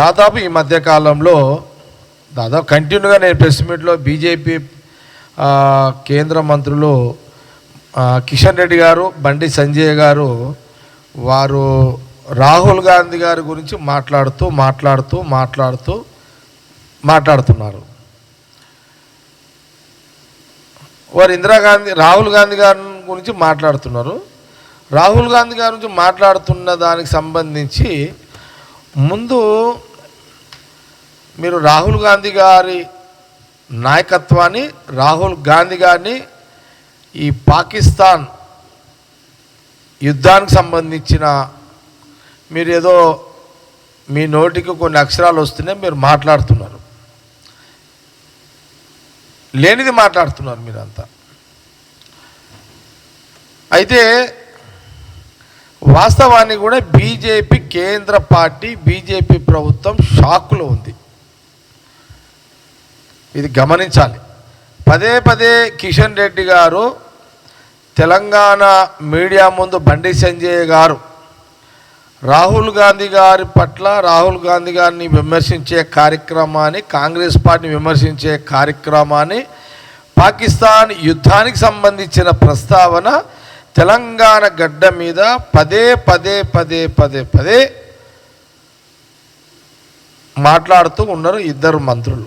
దాదాపు ఈ మధ్యకాలంలో దాదాపు కంటిన్యూగా నేను ప్రెస్ మీట్లో బీజేపీ కేంద్ర మంత్రులు కిషన్ రెడ్డి గారు బండి సంజయ్ గారు వారు రాహుల్ గాంధీ గారి గురించి మాట్లాడుతూ మాట్లాడుతూ మాట్లాడుతూ మాట్లాడుతున్నారు. వారు ఇందిరాగాంధీ రాహుల్ గాంధీ గారి గురించి మాట్లాడుతున్నారు. రాహుల్ గాంధీ గారి గురించి మాట్లాడుతున్న దానికి సంబంధించి ముందు మీరు రాహుల్ గాంధీ గారి నాయకత్వాన్ని రాహుల్ గాంధీ గారిని ఈ పాకిస్తాన్ యుద్ధానికి సంబంధించిన మీరు ఏదో మీ నోటికి కొన్ని అక్షరాలు వస్తున్నాయి మీరు మాట్లాడుతున్నారు. లేనిది మాట్లాడుతున్నారు మీరంతా. అయితే వాస్తవాన్ని కూడా బీజేపీ కేంద్ర పార్టీ బీజేపీ ప్రభుత్వం షాక్లో ఉంది. ఇది గమనించాలి. పదే పదే కిషన్ రెడ్డి గారు తెలంగాణ మీడియా ముందు బండి సంజయ్ గారు రాహుల్ గాంధీ గారి పట్ల రాహుల్ గాంధీ గారిని విమర్శించే కార్యక్రమాన్ని కాంగ్రెస్ పార్టీని విమర్శించే కార్యక్రమాన్ని పాకిస్తాన్ యుద్ధానికి సంబంధించిన ప్రస్తావన తెలంగాణ గడ్డ మీద పదే పదే పదే పదే పదే మాట్లాడుతూ ఉన్నారు ఇద్దరు మంత్రులు.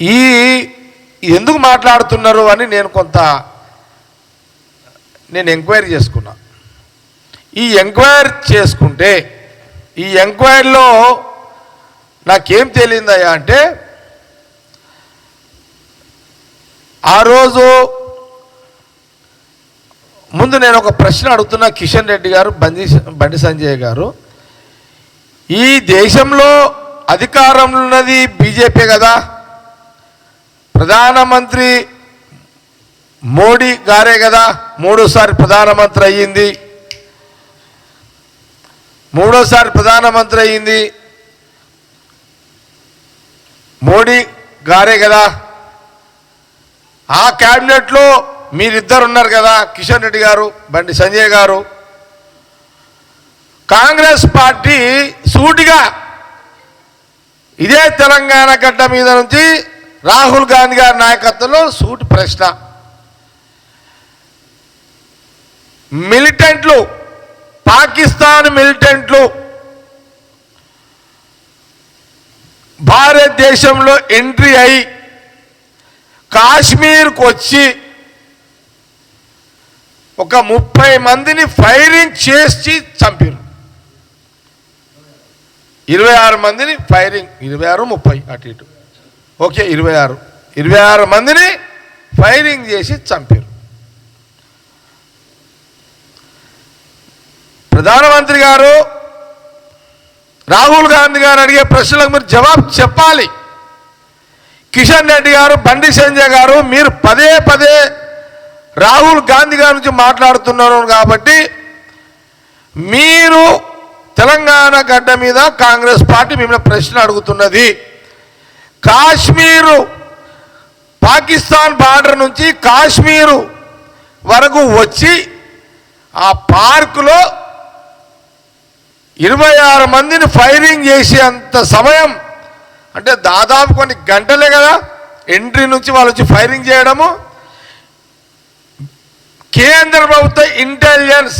ఈ ఎందుకు మాట్లాడుతున్నారు అని నేను కొంత నేను ఎంక్వైరీ చేసుకున్నా. ఈ ఎంక్వైరీ చేసుకుంటే ఈ ఎంక్వైరీలో నాకేం తెలియదయ్యా అంటే ఆ రోజు ముందు నేను ఒక ప్రశ్న అడుగుతున్నా కిషన్ రెడ్డి గారు బండి బండి సంజయ్ గారు. ఈ దేశంలో అధికారంలో ఉన్నది బీజేపీ కదా. ప్రధానమంత్రి మోడీ గారే కదా మూడోసారి ప్రధానమంత్రి అయ్యింది. మూడోసారి ప్రధానమంత్రి అయ్యింది. మోడీ గారే కదా. ఆ క్యాబినెట్లో మీరిద్దరు ఉన్నారు కదా కిషన్ రెడ్డి గారు బండి సంజయ్ గారు. కాంగ్రెస్ పార్టీ సూటిగా ఇదే తెలంగాణ గడ్డ మీద నుంచి రాహుల్ గాంధీ గారి నాయకత్వంలో సూటి ప్రశ్న. మిలిటెంట్లు పాకిస్తాన్ మిలిటెంట్లు భారతదేశంలో ఎంట్రీ అయి కాశ్మీర్కు వచ్చి ఒక ముప్పై మందిని ఫైరింగ్ చేసి చంపారు. ఇరవై ఆరు మందిని ఫైరింగ్ ఇరవై ఆరు ముప్పై అటు ఇటు. ఓకే ఇరవై ఆరు. ఇరవై ఆరు మందిని ఫైరింగ్ చేసి చంపారు. ప్రధానమంత్రి గారు రాహుల్ గాంధీ గారు అడిగే ప్రశ్నలకు మీరు జవాబు చెప్పాలి. కిషన్ రెడ్డి గారు బండి సంజయ్ గారు మీరు పదే పదే రాహుల్ గాంధీ గారి నుంచి మాట్లాడుతున్నారు కాబట్టి మీరు తెలంగాణ గడ్డ మీద కాంగ్రెస్ పార్టీ మిమ్మల్ని ప్రశ్న అడుగుతున్నది. కాశ్మీరు పాకిస్తాన్ బార్డర్ నుంచి కాశ్మీరు వరకు వచ్చి ఆ పార్కులో ఇరవై ఆరు మందిని ఫైరింగ్ చేసేంత సమయం అంటే దాదాపు కొన్ని గంటలే కదా ఎంట్రీ నుంచి వాళ్ళు వచ్చి ఫైరింగ్ చేయడము. కేంద్ర ప్రభుత్వ ఇంటెలిజెన్స్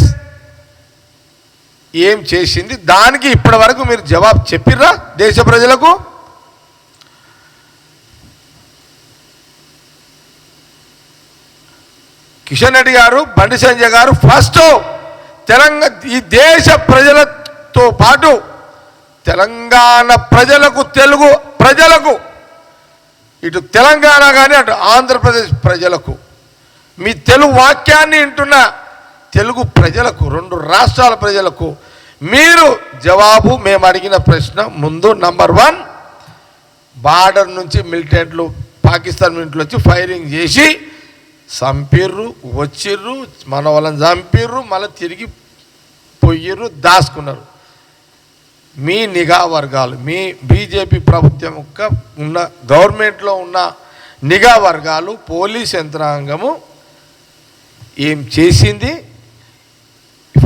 ఏం చేసింది? దానికి ఇప్పటి వరకు మీరు జవాబు చెప్పిర్రా దేశ ప్రజలకు? కిషన్ రెడ్డి గారు బండి సంజయ్ గారు ఫస్ట్ తెలంగాణ ఈ దేశ ప్రజలతో పాటు తెలంగాణ ప్రజలకు తెలుగు ప్రజలకు ఇటు తెలంగాణ కానీ అటు ఆంధ్రప్రదేశ్ ప్రజలకు మీ తెలుగు వాక్యాన్ని వింటున్న తెలుగు ప్రజలకు రెండు రాష్ట్రాల ప్రజలకు మీరు జవాబు మేము అడిగిన ప్రశ్న ముందు నంబర్ వన్ బార్డర్ నుంచి మిలిటెంట్లు పాకిస్తాన్ మిలిటెంట్లు వచ్చి ఫైరింగ్ చేసి చంపిర్రు వచ్చిర్రు మన వాళ్ళని చంపిర్రు మళ్ళీ తిరిగి పొయ్యిర్రు దాచుకున్నారు. మీ నిఘా వర్గాలు మీ బీజేపీ ప్రభుత్వం యొక్క ఉన్న గవర్నమెంట్లో ఉన్న నిఘా వర్గాలు పోలీస్ యంత్రాంగము ఏం చేసింది?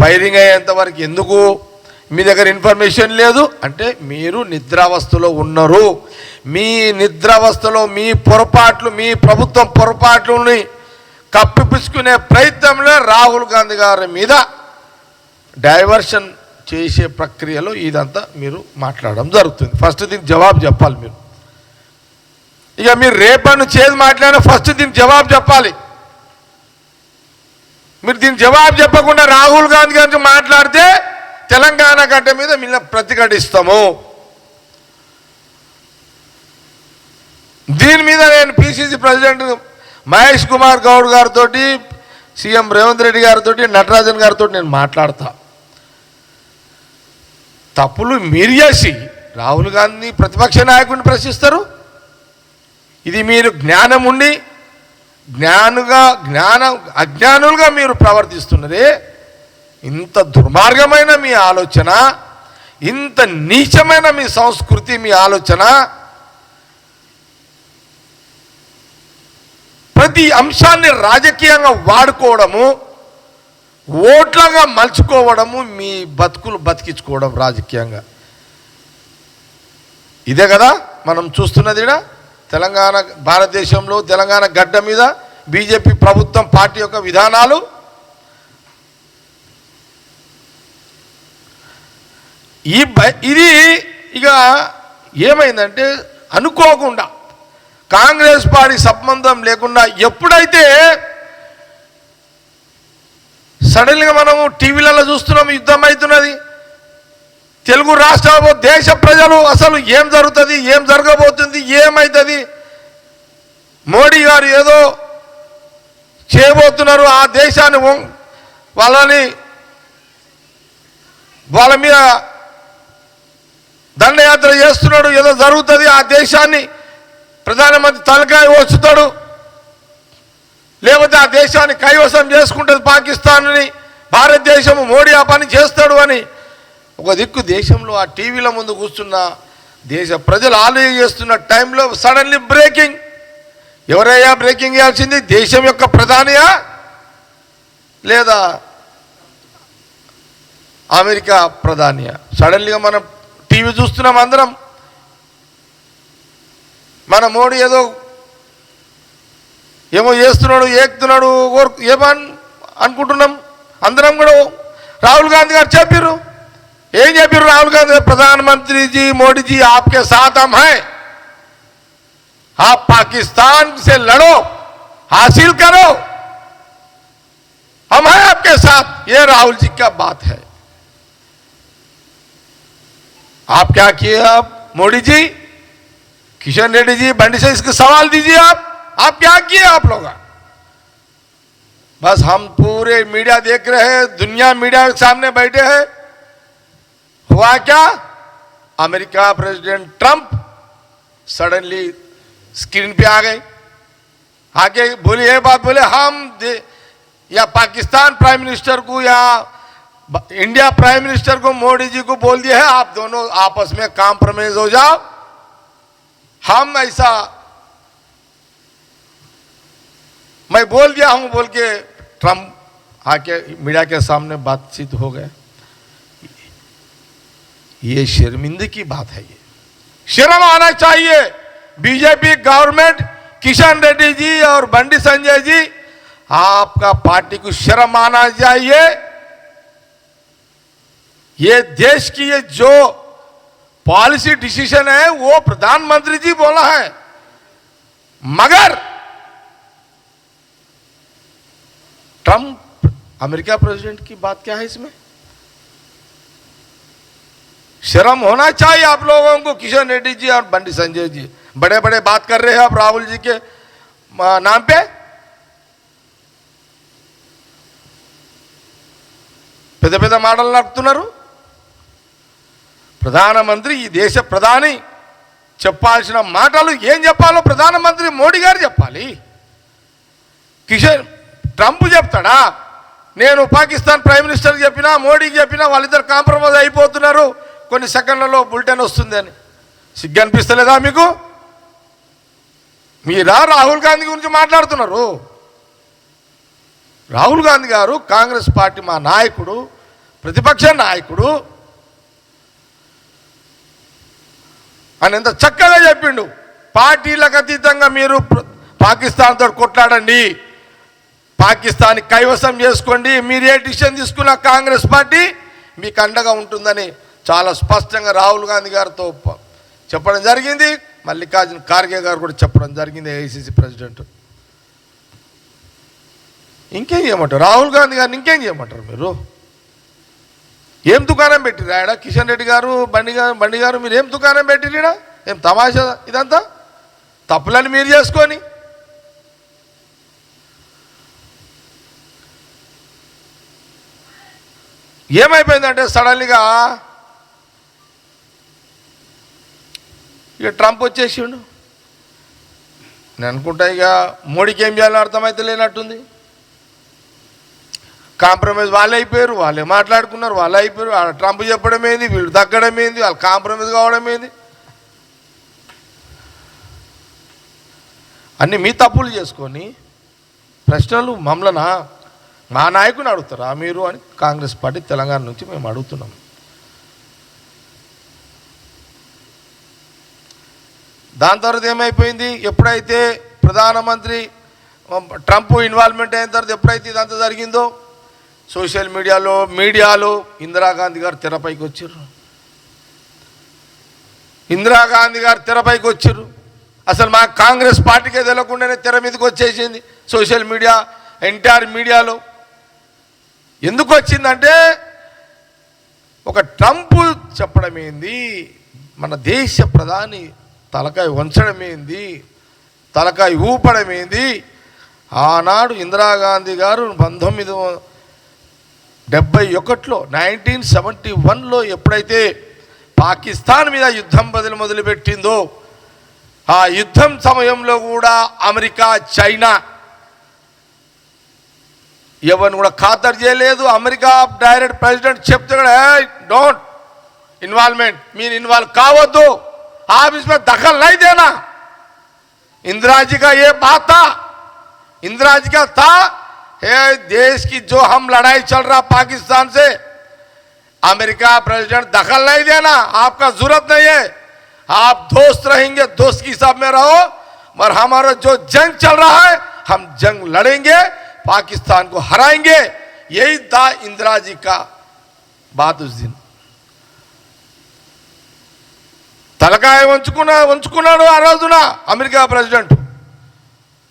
ఫైరింగ్ అయ్యేంతవరకు ఎందుకు? మీ దగ్గర ఇన్ఫర్మేషన్ లేదు. అంటే మీరు నిద్రావస్థలో ఉన్నారు. మీ నిద్రావస్థలో మీ పొరపాట్లు మీ ప్రభుత్వం పొరపాట్లని కప్పిపుచ్చుకునే ప్రయత్నంలో రాహుల్ గాంధీ గారి మీద డైవర్షన్ చేసే ప్రక్రియలో ఇదంతా మీరు మాట్లాడడం జరుగుతుంది. ఫస్ట్ దీనికి జవాబు చెప్పాలి మీరు. ఇక మీరు రేపటి చేసి మాట్లాడిన ఫస్ట్ దీనికి జవాబు చెప్పాలి. మీరు దీని జవాబు చెప్పకుండా రాహుల్ గాంధీ గారికి మాట్లాడితే తెలంగాణ గడ్డ మీద మిమ్మల్ని ప్రతిఘటిస్తాము దీని మీద నేను పిసిసి ప్రెసిడెంట్ మహేష్ కుమార్ గౌడ్ గారితో సీఎం రేవంత్ రెడ్డి గారితో నటరాజన్ గారితో నేను మాట్లాడతా. తప్పులు మీరు చేసి రాహుల్ గాంధీ ప్రతిపక్ష నాయకుడిని ప్రశ్నిస్తారు. ఇది మీరు జ్ఞానం ఉండి జ్ఞానుగా జ్ఞాన అజ్ఞానులుగా మీరు ప్రవర్తిస్తున్నది. ఇంత దుర్మార్గమైన మీ ఆలోచన ఇంత నీచమైన మీ సంస్కృతి మీ ఆలోచన ప్రతి అంశాన్ని రాజకీయంగా వాడుకోవడము ఓట్లగా మలుచుకోవడము మీ బతుకులు బతికించుకోవడం రాజకీయంగా. ఇదే కదా మనం చూస్తున్నది ఈడ. తెలంగాణ భారతదేశంలో తెలంగాణ గడ్డ మీద బీజేపీ ప్రభుత్వం పార్టీ యొక్క విధానాలు. ఈ ఇది ఇక ఏమైందంటే అనుకోకుండా కాంగ్రెస్ పార్టీ సంబంధం లేకుండా ఎప్పుడైతే సడన్గా మనము టీవీలలో చూస్తున్నాం యుద్ధం అవుతున్నది తెలుగు రాష్ట్రాలు దేశ ప్రజలు అసలు ఏం జరుగుతుంది ఏం జరగబోతుంది ఏమవుతుంది మోడీ గారు ఏదో చేయబోతున్నారు ఆ దేశాన్ని వాళ్ళని వాళ్ళ మీద దండయాత్ర చేస్తున్నాడు ఏదో జరుగుతుంది ఆ దేశాన్ని ప్రధానమంత్రి తలకాయ వచ్చుతాడు లేకపోతే ఆ దేశాన్ని కైవసం చేసుకుంటుంది పాకిస్తాన్ని భారతదేశం మోడీ ఆ పని చేస్తాడు అని. ఒక దిక్కు దేశంలో ఆ టీవీల ముందు కూర్చున్న దేశ ప్రజలు ఆలోచన చేస్తున్న టైంలో సడన్లీ బ్రేకింగ్. ఎవరయ్యా బ్రేకింగ్ చేయాల్సింది? దేశం యొక్క ప్రధానియా? లేదా అమెరికా ప్రధానియా? సడన్లీగా మనం టీవీ చూస్తున్నాం అందరం. మన మోడీ ఏదో ఏమో చేస్తున్నాడు ఏకుతున్నాడు ఓర్- ఏమని అనుకుంటున్నాం అందరం కూడా రాహుల్ గాంధీ గారు చెప్పారు ఏం చెప్పారు రాహుల్ గాంధీ గారు प्रधानमंत्री जी मोदी जी आपके साथ हम हैं आप पाकिस्तान से लड़ो हासिल करो हम हैं आपके साथ ये राहुल जी का बात है आप क्या किए आप मोदी जी किशन रेड्डी जी, बंडी से इसके सवाल दीजिए आप। आप क्या किए आप लोग? बस हम पूरे मीडिया देख रहे हैं, दुनिया मीडिया के सामने बैठे हैं। हुआ क्या? America president Trump suddenly screen पे आ गए आगे बोली, ये बात बोले, हम या पाकिस्तान प्राइम मिनिस्टर को, या इंडिया प्राइम मिनिस्टर को, मोदी जी को बोल दिया है, आप दोनों आपस में कॉम्प्रोमाइज हो जाओ। हम ऐसा, मैं बोल दिया हूँ, बोल के ट्रंप आके मीडिया के सामने बातचीत हो गए। ये शर्मिंदगी की बात है ये। शर्म आना चाहिए। बीजेपी गवर्नमेंट, किशन रेड्डी जी और बंडी संजय जी, आपका पार्टी को शर्म आना चाहिए। ये देश की ये जो पॉलिसी डिसीजन है वो प्रधानमंत्री जी बोला है मगर ट्रंप अमेरिका प्रेसिडेंट की बात क्या है इसमें शर्म होना चाहिए आप लोगों को किशन रेड्डी जी और बंडी संजय जी बड़े बड़े बात कर रहे हैं आप राहुल जी के आ, नाम पे పెద్ద పెద్ద మాటలు నడుపుతున్నారు ప్రధానమంత్రి ఈ దేశ ప్రధాని చెప్పాల్సిన మాటలు ఏం చెప్పాలో ప్రధానమంత్రి మోడీ గారు చెప్పాలి. కిషన్ ట్రంప్ చెప్తాడా? నేను పాకిస్తాన్ ప్రైమ్ మినిస్టర్ చెప్పినా మోడీకి చెప్పినా వాళ్ళిద్దరు కాంప్రమైజ్ అయిపోతున్నారు. కొన్ని సెకండ్లలో బులెటిన్ వస్తుంది అని సిగ్గు అనిపిస్తలేదా మీకు? మీరా రాహుల్ గాంధీ గురించి మాట్లాడుతున్నారు? రాహుల్ గాంధీ గారు కాంగ్రెస్ పార్టీ మా నాయకుడు ప్రతిపక్ష నాయకుడు అని ఎంత చక్కగా చెప్పిండు. పార్టీలకు అతీతంగా మీరు పాకిస్తాన్తో కొట్లాడండి. పాకిస్తాన్ కైవసం చేసుకోండి. మీరు ఏ డిసిషన్ తీసుకున్న కాంగ్రెస్ పార్టీ మీకు అండగా ఉంటుందని చాలా స్పష్టంగా రాహుల్ గాంధీ గారితో చెప్పడం జరిగింది. మల్లికార్జున ఖార్గే గారు కూడా చెప్పడం జరిగింది ఏఐసిసి ప్రెసిడెంట్. ఇంకేం చేయమంటారు? రాహుల్ గాంధీ గారిని ఇంకేం చేయమంటారు మీరు? ఏం దుకాణం పెట్టిరు ఆడ కిషన్ రెడ్డి గారు బండి గారు బండి గారు మీరు ఏం దుకాణం పెట్టిరా ఏం తమాషా ఇదంతా? తప్పులని మీరు చేసుకొని. ఏమైపోయిందంటే సడన్లీగా ఇక ట్రంప్ వచ్చేసిండు. నేను అనుకుంటా ఇక మోడీకి ఏం చేయాలని అర్థమైతే లేనట్టుంది కాంప్రమైజ్ వాళ్ళే అయిపోయారు వాళ్ళే మాట్లాడుకున్నారు వాళ్ళు అయిపోయారు. ట్రంప్ చెప్పడం ఏంది వీళ్ళు తగ్గడం ఏంది వాళ్ళు కాంప్రమైజ్ కావడం ఏంది? అన్ని మీ తప్పులు చేసుకొని ప్రశ్నలు మమ్మల్నా మా నాయకుని అడుగుతారా మీరు అని కాంగ్రెస్ పార్టీ తెలంగాణ నుంచి మేము అడుగుతున్నాం. దాని తర్వాత ఏమైపోయింది? ఎప్పుడైతే ప్రధానమంత్రి ట్రంప్ ఇన్వాల్వ్మెంట్ అయిన తర్వాత ఎప్పుడైతే ఇదంతా జరిగిందో సోషల్ మీడియాలో మీడియాలో ఇందిరాగాంధీ గారు తెరపైకి వచ్చారు. ఇందిరాగాంధీ గారు తెరపైకి వచ్చారు. అసలు మా కాంగ్రెస్ పార్టీకే తెలియకుండానే తెర మీదకి వచ్చేసింది సోషల్ మీడియా ఎన్టీఆర్ మీడియాలో. ఎందుకు వచ్చిందంటే ఒక ట్రంప్ చెప్పడం ఏంది? మన దేశ ప్రధాని తలకాయ వంచడం ఏంది? తలకాయ ఊపడం ఏంది? ఆనాడు ఇందిరాగాంధీ గారు పంతొమ్మిది డెబ్బై ఒకటిలో నైన్టీన్ సెవెంటీ వన్లో ఎప్పుడైతే పాకిస్తాన్ మీద యుద్ధం బదులు మొదలుపెట్టిందో ఆ యుద్ధం సమయంలో కూడా అమెరికా చైనా ఎవరిని కూడా ఖాతరు చేయలేదు. అమెరికా డైరెక్ట్ ప్రెసిడెంట్ చెప్తే కూడా డోంట్ ఇన్వాల్వ్మెంట్ మీరు ఇన్వాల్వ్ కావద్దు. ఆఫీస్ మీద దఖల్ నైదేనా ఇందిరాజీగా ఏ బాత? ఇందిరాజీగా తా ये बात था इंदिरा जी का था हे देश की जो हम लड़ाई चल रहा पाकिस्तान से अमेरिका प्रेसिडेंट दखल नहीं देना आपका जरूरत नहीं है आप दोस्त रहेंगे दोस्त की हिसाब में रहो और हमारा जो जंग चल रहा है हम जंग लड़ेंगे पाकिस्तान को हराएंगे यही था इंदिरा जी का बात उस दिन తలకాయ వంచుకున్న వంచుకున్నాడు ఆ రోజున అమెరికా ప్రెసిడెంట్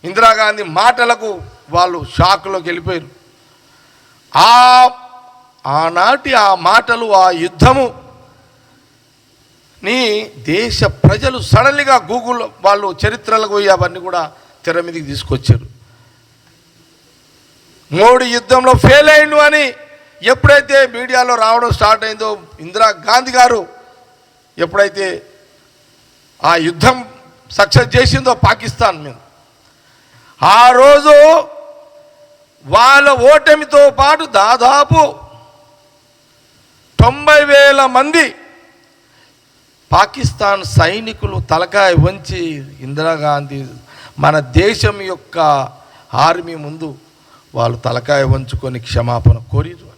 ఇందిరాగాంధీ మాటలకు వాళ్ళు షాక్లోకి వెళ్ళిపోయారు. ఆ ఆనాటి ఆ మాటలు ఆ యుద్ధము నీ దేశ ప్రజలు సడన్లీగా గూగుల్ వాళ్ళు చరిత్రలకు పోయి అవన్నీ కూడా తెర మీదకి తీసుకొచ్చారు. మోడీ యుద్ధంలో ఫెయిల్ అయిండు అని ఎప్పుడైతే మీడియాలో రావడం స్టార్ట్ అయిందో ఇందిరా గాంధీ గారు ఎప్పుడైతే ఆ యుద్ధం సక్సెస్ చేసిందో పాకిస్తాన్ మీద. ఆ రోజు వాళ్ళ ఓటమితో పాటు దాదాపు తొంభై వేల మంది పాకిస్తాన్ సైనికులు తలకాయ వంచి ఇందిరాగాంధీ మన దేశం యొక్క ఆర్మీ ముందు వాళ్ళు తలకాయ వంచుకొని క్షమాపణ కోరిరు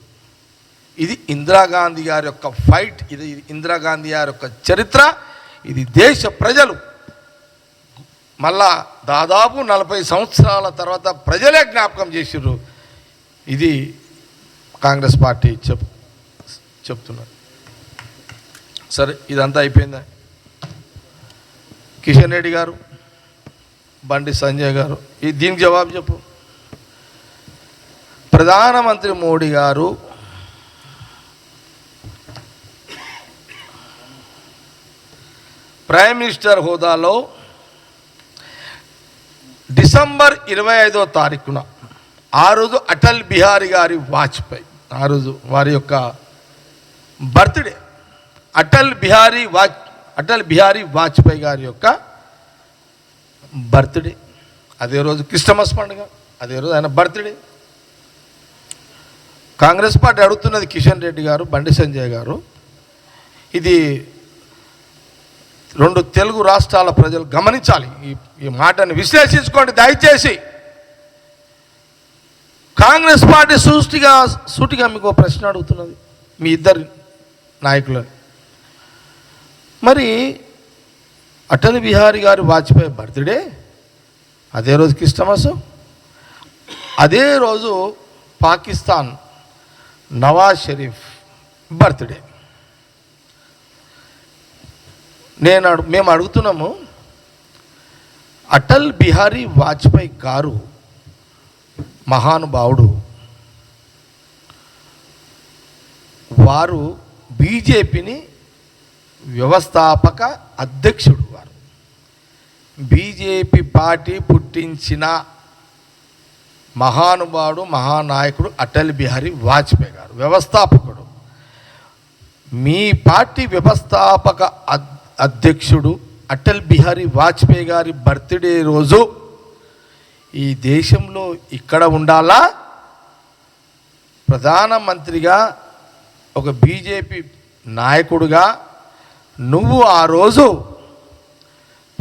ఇది ఇందిరాగాంధీ గారి యొక్క ఫైట్ ఇది ఇందిరాగాంధీ గారి యొక్క చరిత్ర ఇది దేశ ప్రజలు మళ్ళా దాదాపు నలభై సంవత్సరాల తర్వాత ప్రజలే జ్ఞాపకం చేసిర్రు. ఇది కాంగ్రెస్ పార్టీ చెప్ చెప్తున్నారు. సరే ఇదంతా అయిపోయిందా? కిషన్ రెడ్డి గారు బండి సంజయ్ గారు ఈ దీనికి జవాబు చెప్పు. ప్రధానమంత్రి మోడీ గారు ప్రైమ్ మినిస్టర్ హోదాలో డిసెంబర్ ఇరవై ఐదో తారీఖున ఆ రోజు అటల్ బిహారీ గారి వాజ్పేయి ఆ రోజు వారి యొక్క బర్త్డే. అటల్ బిహారీ వాజ్ అటల్ బిహారీ వాజ్పేయి గారి యొక్క బర్త్డే. అదే రోజు క్రిస్టమస్ పండుగ అదే రోజు ఆయన బర్త్డే. కాంగ్రెస్ పార్టీ అడుగుతున్నది కిషన్ రెడ్డి గారు బండి సంజయ్ గారు. ఇది రెండు తెలుగు రాష్ట్రాల ప్రజలు గమనించాలి. ఈ ఈ మాటను విశ్లేషించుకోండి దయచేసి. కాంగ్రెస్ పార్టీ సూటిగా సూటిగా మీకు ప్రశ్న అడుగుతున్నది. మీ ఇద్దరు నాయకులని. మరి అటల్ బిహారీ గారు వాజ్పేయి బర్త్డే అదే రోజు క్రిస్టమస్ అదే రోజు పాకిస్తాన్ నవాజ్ షరీఫ్ బర్త్డే. నేను అడు మేము అడుగుతున్నాము అటల్ బిహారీ వాజ్పేయి గారు మహానుభావుడు. వారు బీజేపీని వ్యవస్థాపక అధ్యక్షుడు వారు. బీజేపీ పార్టీ పుట్టించిన మహానుభావుడు మహానాయకుడు అటల్ బిహారీ వాజ్పేయి గారు వ్యవస్థాపకుడు. మీ పార్టీ వ్యవస్థాపక అద్- అధ్యక్షుడు అటల్ బిహారీ వాజ్పేయి గారి బర్త్డే రోజు ఈ దేశంలో ఇక్కడ ఉండాలా? ప్రధానమంత్రిగా ఒక బీజేపీ నాయకుడుగా నువ్వు ఆ రోజు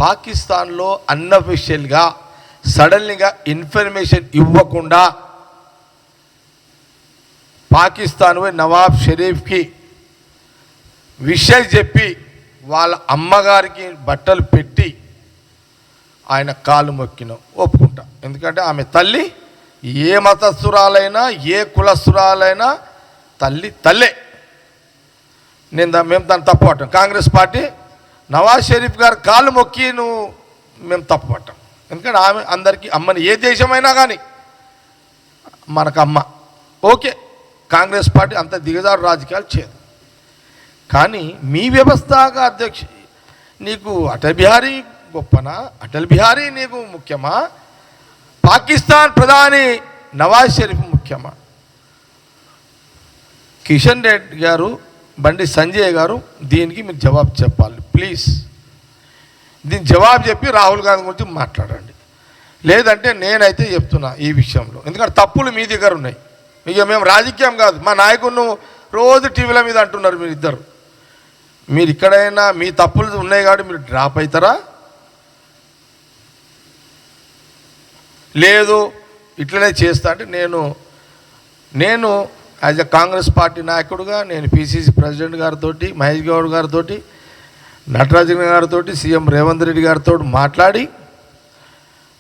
పాకిస్తాన్లో అన్అఫిషియల్గా సడన్లీగా ఇన్ఫర్మేషన్ ఇవ్వకుండా పాకిస్తాన్ నవాబ్ షరీఫ్కి విషయం చెప్పి వాళ్ళ అమ్మగారికి బట్టలు పెట్టి ఆయన కాలు మొక్కిన ఒప్పుకుంటా. ఎందుకంటే ఆమె తల్లి ఏ మతస్థురాలైనా ఏ కులస్థురాలైనా తల్లి తల్లే. నేను దా- మేము దాన్ని తప్పు కాంగ్రెస్ పార్టీ నవాజ్ షరీఫ్ గారు కాలు మొక్కి నువ్వు మేము తప్పు ఎందుకంటే ఆమె అందరికీ అమ్మని ఏ దేశమైనా కానీ మనకు అమ్మ ఓకే. కాంగ్రెస్ పార్టీ అంత దిగజారు రాజకీయాలు చేయదు. కానీ మీ వ్యవస్థగా అధ్యక్ష నీకు అటల్ బిహారీ గొప్పనా? అటల్ బిహారీ నీకు ముఖ్యమా? పాకిస్తాన్ ప్రధాని నవాజ్ షరీఫ్ ముఖ్యమా? కిషన్ రెడ్డి గారు బండి సంజయ్ గారు దీనికి మీరు జవాబు చెప్పాలి ప్లీజ్. దీని జవాబు చెప్పి రాహుల్ గాంధీ గురించి మాట్లాడండి. లేదంటే నేనైతే చెప్తున్నా ఈ విషయంలో. ఎందుకంటే తప్పులు మీ దగ్గర ఉన్నాయి. ఇక మేము రాజకీయం కాదు. మా నాయకుడు రోజు టీవీల మీద అంటున్నారు మీరు ఇద్దరు. మీరు ఇక్కడైనా మీ తప్పులు ఉన్నాయి కాబట్టి మీరు డ్రాప్ అవుతారా? లేదు ఇట్లనే చేస్తా అంటే నేను నేను యాజ్ అ కాంగ్రెస్ పార్టీ నాయకుడుగా నేను పిసిసి ప్రెసిడెంట్ గారితో మహేష్ గౌడ్ గారితో నటరాజన్ గారితో సీఎం రేవంత్ రెడ్డి గారితో మాట్లాడి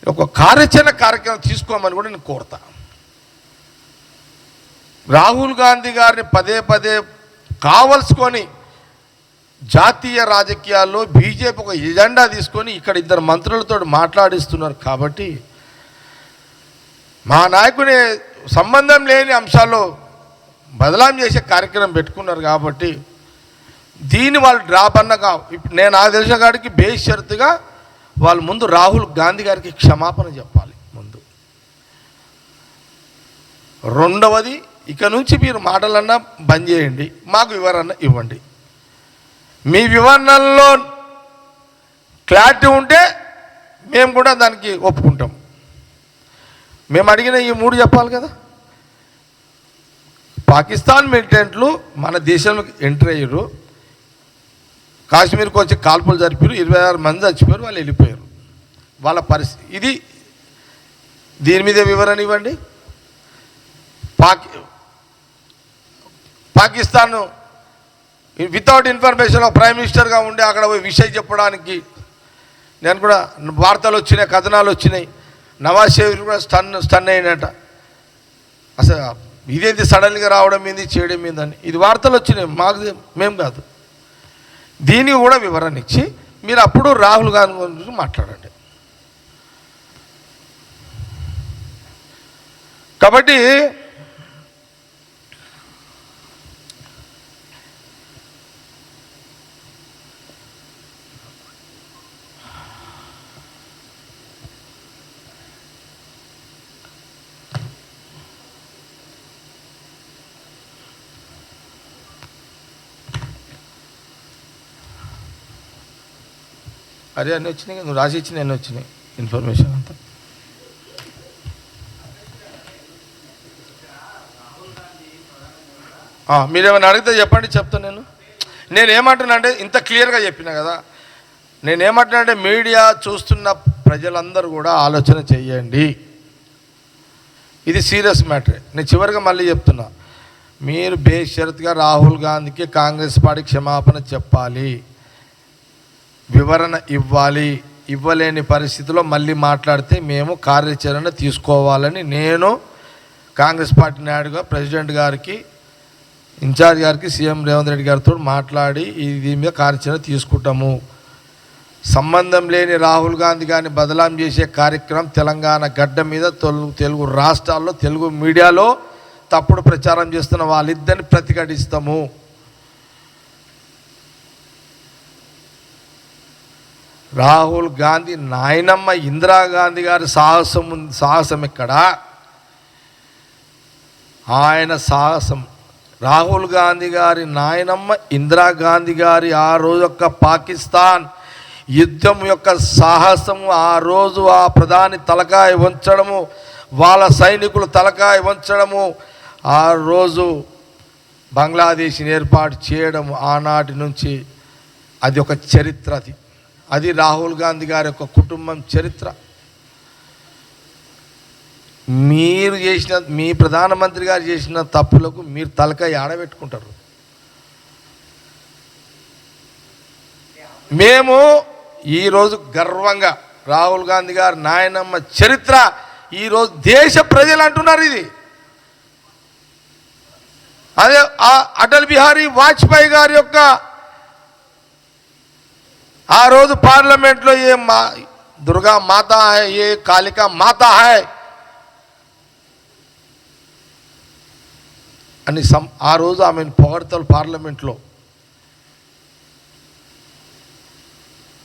ఒక కార్యాచరణ కార్యక్రమం తీసుకోమని కూడా నేను కోరుతా. రాహుల్ గాంధీ గారిని పదే పదే కావలసుకొని జాతీయ రాజకీయాల్లో బీజేపీ ఒక ఎజెండా తీసుకొని ఇక్కడ ఇద్దరు మంత్రులతో మాట్లాడిస్తున్నారు కాబట్టి మా నాయకుని సంబంధం లేని అంశాల్లో బదలాం చేసే కార్యక్రమం పెట్టుకున్నారు కాబట్టి దీన్ని వాళ్ళు డ్రాప్ అన్నగా ఇప్పుడు నేను నాకు తెలిసిన కాడికి బేషరతుగా వాళ్ళు ముందు రాహుల్ గాంధీ గారికి క్షమాపణ చెప్పాలి ముందు. రెండవది ఇక నుంచి మీరు మాటలన్నా బంద్ చేయండి మాకు వివరణ ఇవ్వండి. మీ వివరణల్లో క్లారిటీ ఉంటే మేము కూడా దానికి ఒప్పుకుంటాం. మేము అడిగిన ఈ మూడు చెప్పాలి కదా? పాకిస్తాన్ మిలిటెంట్లు మన దేశంలోకి ఎంటర్ అయ్యారు. కాశ్మీర్కి వచ్చి కాల్పులు జరిపారు. ఇరవై ఆరు మంది చచ్చిపోయారు వాళ్ళు వెళ్ళిపోయారు. వాళ్ళ పరిస్థితి ఇది దీని మీద వివరణ ఇవ్వండి. పాకి పాకిస్తాన్ వితౌట్ ఇన్ఫర్మేషన్ ప్రైమ్ మినిస్టర్గా ఉండి అక్కడ పోయి విషయం చెప్పడానికి నేను కూడా వార్తలు వచ్చినాయి కథనాలు వచ్చినాయి. నవాజ్ షరీఫ్ కూడా స్టన్ స్టన్ అయినట. అసలు ఇదేంటి సడన్గా రావడం ఏంది చేయడం ఏందని ఇది వార్తలు వచ్చినాయి మాకు మేము కాదు. దీనికి కూడా వివరణ ఇచ్చి మీరు అప్పుడు రాహుల్ గాంధీ గురించి మాట్లాడండి. కాబట్టి అరే అన్నీ వచ్చినాయి నువ్వు రాసి ఇచ్చిన అన్నీ వచ్చినాయి ఇన్ఫర్మేషన్ అంతా. మీరేమైనా అడిగితే చెప్పండి చెప్తాను నేను. నేను ఏమంటున్నా అంటే ఇంత క్లియర్గా చెప్పిన కదా. నేను ఏమంటున్నా అంటే మీడియా చూస్తున్న ప్రజలందరూ కూడా ఆలోచన చేయండి. ఇది సీరియస్ మ్యాటర్. నేను చివరిగా మళ్ళీ చెప్తున్నా. మీరు బేషరత్గా రాహుల్ గాంధీకి కాంగ్రెస్ పార్టీ క్షమాపణ చెప్పాలి. వివరణ ఇవ్వాలి ఇవ్వలేని పరిస్థితిలో మళ్ళీ మాట్లాడితే మేము కార్యాచరణ తీసుకోవాలని నేను కాంగ్రెస్ పార్టీ నాయుడుగా ప్రెసిడెంట్ గారికి ఇన్ఛార్జ్ గారికి సీఎం రేవంత్ రెడ్డి గారితో మాట్లాడి దీని మీద కార్యాచరణ తీసుకుంటాము. సంబంధం లేని రాహుల్ గాంధీ గారిని బదలాం చేసే కార్యక్రమం తెలంగాణ గడ్డ మీద తెలుగు తెలుగు రాష్ట్రాల్లో తెలుగు మీడియాలో తప్పుడు ప్రచారం చేస్తున్న వాళ్ళిద్దరిని ప్రతిఘటిస్తాము. రాహుల్ గాంధీ నాయనమ్మ ఇందిరాగాంధీ గారి సాహసం సాహసం ఎక్కడ? ఆయన సాహసం. రాహుల్ గాంధీ గారి నాయనమ్మ ఇందిరాగాంధీ గారి ఆ రోజు యొక్క పాకిస్తాన్ యుద్ధం యొక్క సాహసము ఆ రోజు ఆ ప్రధాని తలకాయ వంచడము వాళ్ళ సైనికులు తలకాయ వంచడము ఆ రోజు బంగ్లాదేశ్ని ఏర్పాటు చేయడం ఆనాటి నుంచి అది ఒక చరిత్ర అది. అది రాహుల్ గాంధీ గారి యొక్క కుటుంబం చరిత్ర. మీరు చేసిన మీ ప్రధానమంత్రి గారు చేసిన తప్పులకు మీరు తలకాయ ఆడబెట్టుకుంటారు. మేము ఈరోజు గర్వంగా రాహుల్ గాంధీ గారు నాయనమ్మ చరిత్ర ఈరోజు దేశ ప్రజలు అంటున్నారు ఇది. అదే అటల్ బిహారీ వాజ్పేయి గారి యొక్క ఆ రోజు పార్లమెంట్లో ఏ మా దుర్గా మాత హై ఏ కాళికా మాత హై? అని సం ఆ రోజు ఆమెను పొగడతలు పార్లమెంట్లో.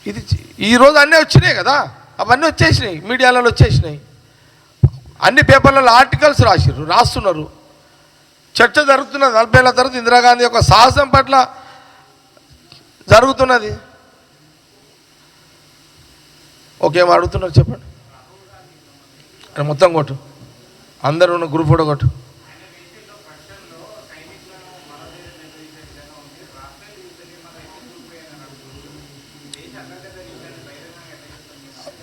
ఇది ఈరోజు అన్నీ వచ్చినాయి కదా? అవన్నీ వచ్చేసినాయి మీడియాలలో వచ్చేసినాయి. అన్ని పేపర్లలో ఆర్టికల్స్ రాసిర్రు రాస్తున్నారు. చర్చ జరుగుతున్నది నలభై ఏళ్ళ తర్వాత ఇందిరాగాంధీ యొక్క సాహసం పట్ల జరుగుతున్నది. ఓకేం అడుగుతున్నారు చెప్పండి. అరే మొత్తం కొట్టు. అందరూ ఉన్న గ్రూప్ కూడా కొట్టు.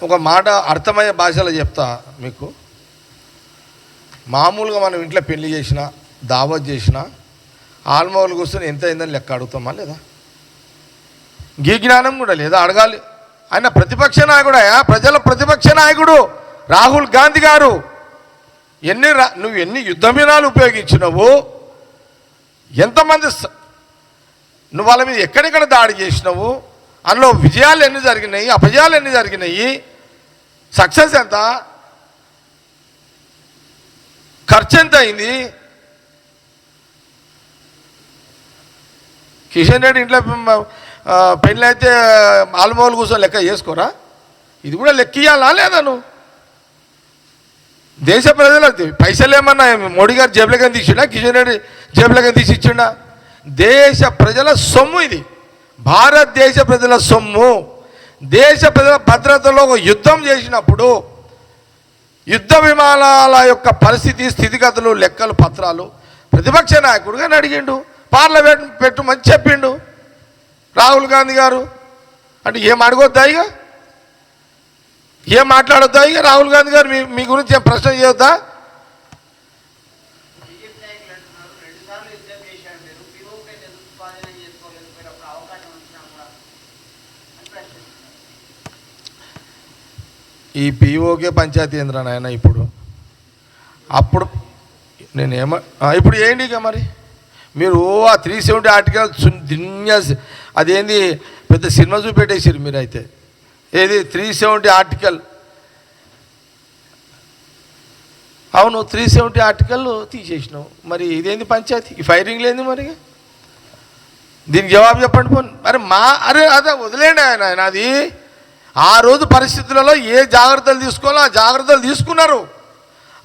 ఒక మాట అర్థమయ్యే భాషలో చెప్తా మీకు. మామూలుగా మనం ఇంట్లో పెళ్ళి చేసిన దావత్ చేసిన ఆల్మోలు కూర్చొని ఎంత అయిందని లెక్క అడుగుతామా లేదా? గీ జ్ఞానం కూడా లేదా? అడగాలి. ఆయన ప్రతిపక్ష నాయకుడు? ప్రజల ప్రతిపక్ష నాయకుడు రాహుల్ గాంధీ గారు. ఎన్ని రా నువ్వు ఎన్ని యుద్ధ మీనాలు ఉపయోగించినవు ఎంతమంది నువ్వు వాళ్ళ మీద ఎక్కడెక్కడ దాడి చేసినావు అందులో విజయాలు ఎన్ని జరిగినాయి అపజయాలు ఎన్ని జరిగినాయి సక్సెస్ ఎంత? ఖర్చు ఎంత అయింది? కిషన్ రెడ్డి ఇంట్లో పెళ్ళి అయితే ఆల్మోల్ కూర్చొని లెక్క చేసుకోరా? ఇది కూడా లెక్క లేదా నువ్వు? దేశ ప్రజలకు పైసలు ఏమన్నా మోడీ గారు జేబులకని తీసిండా? కిషన్ రెడ్డి జేబులకని తీసి ఇచ్చిండా? దేశ ప్రజల సొమ్ము ఇది. భారతదేశ ప్రజల సొమ్ము. దేశ ప్రజల భద్రతలో ఒక యుద్ధం చేసినప్పుడు యుద్ధ విమానాల యొక్క పరిస్థితి స్థితిగతులు లెక్కలు పత్రాలు ప్రతిపక్ష నాయకుడుగా అడిగిండు. పార్లమెంట్ పెట్టుమని చెప్పిండు. రాహుల్ గాంధీ గారు. అంటే ఏం అడగొద్దా ఇక? ఏం మాట్లాడొద్దా ఇక రాహుల్ గాంధీ గారు? మీ మీ గురించి ఏం ప్రశ్న చేయొద్దా? పీఓకే ఈ పిఓకే పంచాయతీ ఏంద్రా నాయన ఇప్పుడు? అప్పుడు నేను ఇప్పుడు ఏంటి ఇక మరి? మీరు ఓ ఆ త్రీ సెవెంటీ ఆర్టికల్ దిన్యా అదేంది? పెద్ద సినిమా చూపెట్టేసారు మీరు అయితే ఏది? Three seventy article. అవును త్రీ సెవెంటీ ఆర్టికల్ తీసేసినావు మరి ఇదేంది పంచాయతీ? ఈ ఫైరింగ్ లేని మరి? దీనికి జవాబు చెప్పండి పోను. మరి మా అరే అదే వదిలేండి ఆయన ఆయన అది. ఆ రోజు పరిస్థితులలో ఏ జాగ్రత్తలు తీసుకోవాలో ఆ జాగ్రత్తలు తీసుకున్నారు.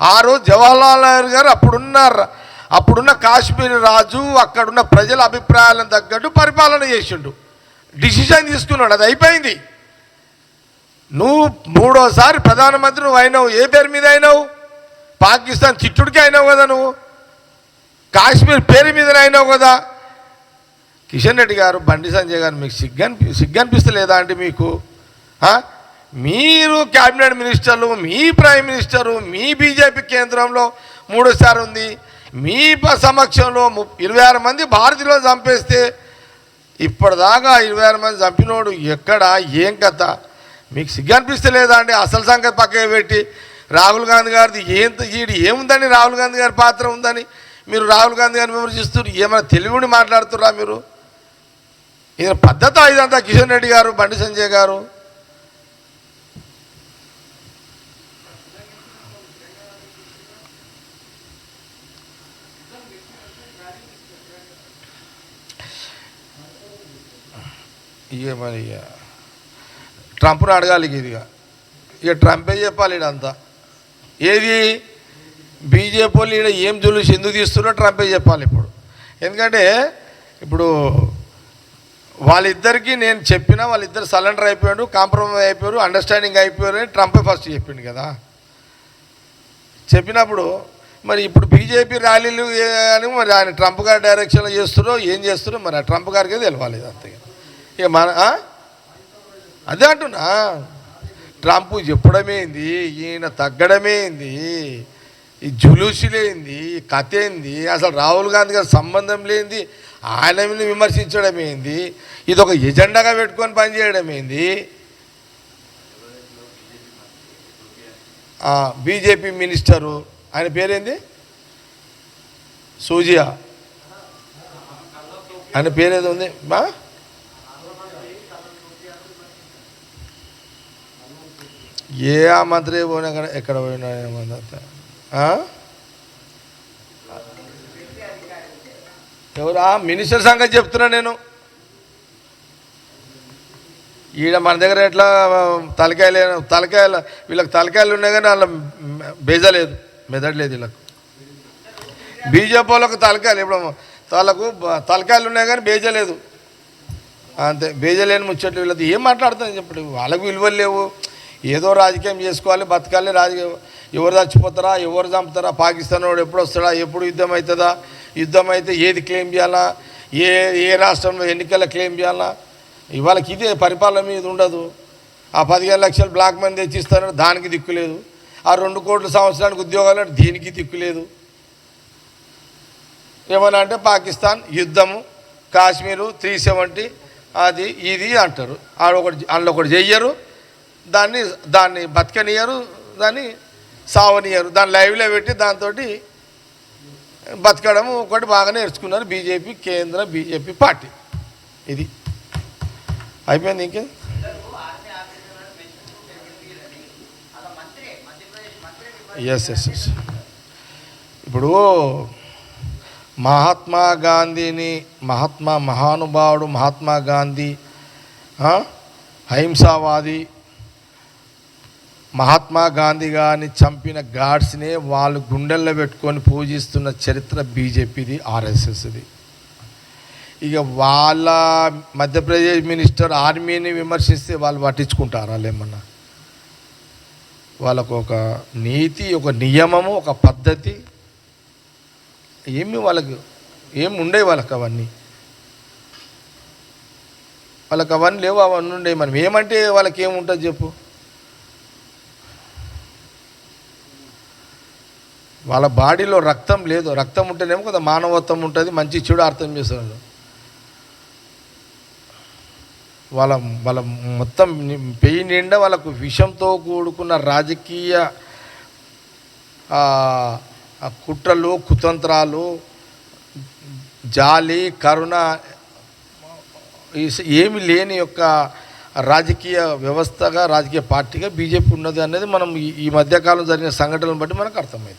ఆ రోజు జవహర్లాల్ నెహ్రూ గారు అప్పుడున్నారు అప్పుడున్న కాశ్మీర్ రాజు అక్కడున్న ప్రజల అభిప్రాయాలను తగ్గట్టు పరిపాలన చేసిండు. డిసిషన్ తీసుకున్నాడు అది అయిపోయింది. నువ్వు మూడోసారి ప్రధానమంత్రి నువ్వు అయినావు ఏ పేరు మీద అయినావు? పాకిస్తాన్ చిట్టుడికి అయినావు కదా నువ్వు? కాశ్మీర్ పేరు మీద అయినావు కదా? కిషన్ రెడ్డి గారు బండి సంజయ్ గారు మీకు సిగ్గని సిగ్గనిపిస్తలేదా అంటే మీకు? మీరు క్యాబినెట్ మినిస్టర్లు మీ ప్రైమ్ మినిస్టరు మీ బీజేపీ కేంద్రంలో మూడోసారి ఉంది. మీ ప- సమక్షంలో ము- ఇరవై ఆరు మంది భారతీయులు చంపేస్తే ఇప్పటిదాకా ఇరవై ఆరు మంది చంపినోడు ఎక్కడ? ఏం కథ? మీకు సిగ్గు అనిపిస్తలేదా అండి? అసలు సంగతి పక్కకి పెట్టి రాహుల్ గాంధీ గారిది ఏం ఈడు ఏముందని రాహుల్ గాంధీ గారి పాత్ర ఉందని మీరు రాహుల్ గాంధీ గారిని విమర్శిస్తారు ఏమైనా తెలివిని మాట్లాడుతురా మీరు? ఇది పద్ధత ఇదంతా కిషన్ రెడ్డి గారు బండి సంజయ్ గారు. ఇక మరి ఇక ట్రంప్ను అడగాలి ఇదిగా. ఇది ఇక. ఇక ట్రంపే చెప్పాలి ఇడంతా ఏది? బీజేపీ వాళ్ళు ఈడ ఏం జులుసు ఎందుకు తీస్తున్నా ట్రంపే చెప్పాలి ఇప్పుడు. ఎందుకంటే ఇప్పుడు వాళ్ళిద్దరికీ నేను చెప్పినా వాళ్ళిద్దరు సరెండర్ అయిపోయాడు కాంప్రమైజ్ అయిపోయారు అండర్స్టాండింగ్ అయిపోయారు అని ట్రంపే ఫస్ట్ చెప్పిండు కదా. చెప్పినప్పుడు మరి ఇప్పుడు బీజేపీ ర్యాలీలు అని మరి ఆయన ట్రంప్ గారి డైరెక్షన్లో చేస్తున్నారో ఏం చేస్తున్నారో మరి ఆ ట్రంప్ గారికి తెలవాలి అంతే ఇక మన అదే అంటున్నా. ట్రంప్ చెప్పడమేంది ఈయన తగ్గడమేంది ఈ జులూసులేంది ఈ కథ ఏంది? అసలు రాహుల్ గాంధీ గారి సంబంధం లేనిది ఆయన మీద విమర్శించడం ఏంది? ఇది ఒక ఎజెండాగా పెట్టుకొని పనిచేయడం ఏంది? BJP minister. ఆయన పేరేంది? సూజియా. ఆయన పేరేదో ఉంది. మా? ఏ ఆ మంత్రి పోయినా కానీ ఎక్కడ పోయినా ఏమందంతా? ఎవరు? ఆ మినిస్టర్ సంగతి చెప్తున్నా నేను. ఈడ మన దగ్గర ఎట్లా తలకాయలు తలకాయలు వీళ్ళకి తలకాయలు ఉన్నాయి కానీ వాళ్ళ బేజలేదు మెదడలేదు వీళ్ళకు బీజేపీ వాళ్ళకు. తలకాయలు ఇప్పుడు వాళ్ళకు తలకాయలు ఉన్నాయి కానీ బేజలేదు అంతే బేజలేని ముచ్చట్లు వీళ్ళది. ఏం మాట్లాడుతుంది చెప్పండి? వాళ్ళకు విలువలు లేవు. ఏదో రాజకీయం చేసుకోవాలి బతకాలి రాజకీయం ఎవరు చచ్చిపోతారా ఎవరు చంపుతారా పాకిస్తాన్ వాడు ఎప్పుడు వస్తాడా ఎప్పుడు యుద్ధం అవుతుందా యుద్ధం అయితే ఏది క్లెయిమ్ చేయాలా ఏ ఏ రాష్ట్రంలో ఎన్నికల క్లెయిమ్ చేయాలా? ఇవాళకి ఇదే పరిపాలన మీద ఉండదు. ఆ పదిహేను లక్షలు బ్లాక్ మనీ తెచ్చిస్తారని దానికి దిక్కులేదు ఆ రెండు కోట్ల సంవత్సరానికి ఉద్యోగాలు అంటే దీనికి దిక్కులేదు ఏమన్నా అంటే పాకిస్తాన్ యుద్ధము కాశ్మీరు త్రీ సెవెంటీ అది ఇది అంటారు. ఆడొకటి అందులో ఒకటి చెయ్యరు. దాన్ని దాన్ని బతకనియరు దాన్ని సావనియరు. దాన్ని లైవ్లో పెట్టి దాంతో బతకడం ఒకటి బాగా నేర్చుకున్నారు బీజేపీ కేంద్ర బీజేపీ పార్టీ. ఇది. అయిపోయింది ఇంకే? ఎస్ ఎస్ ఎస్ ఇప్పుడు మహాత్మా గాంధీని మహాత్మా మహానుభావుడు మహాత్మా గాంధీ అహింసావాది మహాత్మా గాంధీ గారిని చంపిన గాడ్స్నే వాళ్ళు గుండెల్లో పెట్టుకొని పూజిస్తున్న చరిత్ర బీజేపీది ఆర్ఎస్ఎస్ది. ఇక వాళ్ళ మధ్యప్రదేశ్ మినిస్టర్ ఆర్మీని విమర్శిస్తే వాళ్ళు పట్టించుకుంటారా లేమన్నా? వాళ్ళకు ఒక నీతి ఒక నియమము ఒక పద్ధతి ఏమి వాళ్ళకి ఏమి ఉండేవి వాళ్ళకి అవన్నీ? వాళ్ళకి అవన్నీ లేవు అవన్నీ ఉండేవి. మనం ఏమంటే వాళ్ళకి ఏముంటుంది చెప్పు? వాళ్ళ బాడీలో రక్తం లేదు. రక్తం ఉంటేనేమో కదా మానవత్వం ఉంటుంది మంచి చెడు అర్థం చేస్తారు వాళ్ళ వాళ్ళ మొత్తం పెయి నిండా వాళ్ళకు విషంతో కూడుకున్న రాజకీయ కుట్రలు కుతంత్రాలు జాలి కరుణ ఏమి లేని యొక్క రాజకీయ వ్యవస్థగా రాజకీయ పార్టీగా బీజేపీ ఉన్నది అనేది మనం ఈ- ఈ మధ్యకాలం జరిగిన సంఘటనలను బట్టి మనకు అర్థమవుతుంది.